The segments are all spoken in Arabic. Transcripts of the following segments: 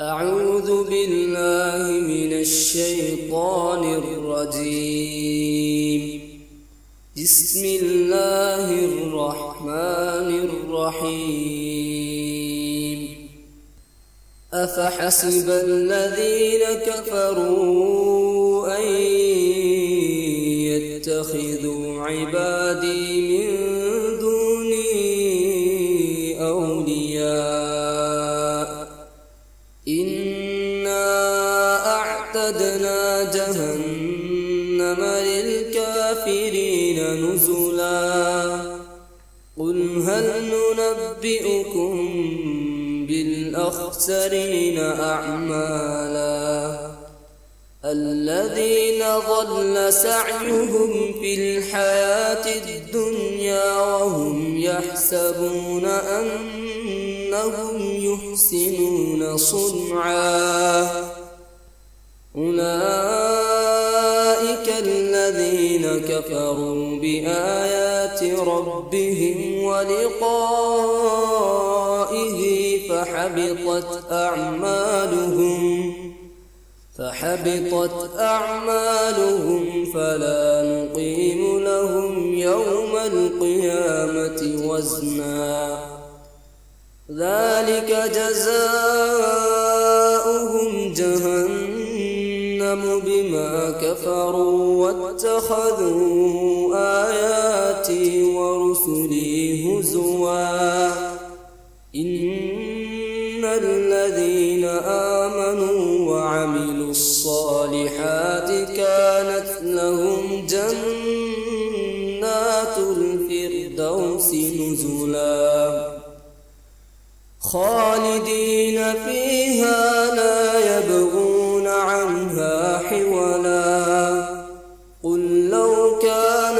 أعوذ بالله من الشيطان الرجيم. بسم الله الرحمن الرحيم. أفحسب الذين كفروا أعتدنا جهنم للكافرين نزلا. قل هل ننبئكم بالأخسرين أعمالا؟ الذين ضل سعيهم في الحياة الدنيا وهم يحسبون أنهم يحسنون صنعا. أولئك الذين كفروا بآيات ربهم ولقائه فحبطت أعمالهم فحبطت أعمالهم فلا نقيم لهم يوم القيامة وزنا. ذلك جزاؤهم جهنم بما كفروا واتخذوا آياتي ورسلي هزوا. إن الذين آمنوا وعملوا الصالحات كانت لهم جنات الفردوس نزلا. خالدين فيها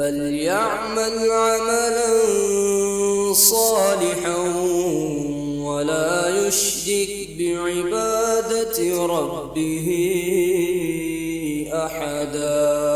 فليعمل عملا صالحا ولا يشرك بعبادة ربه أحدا.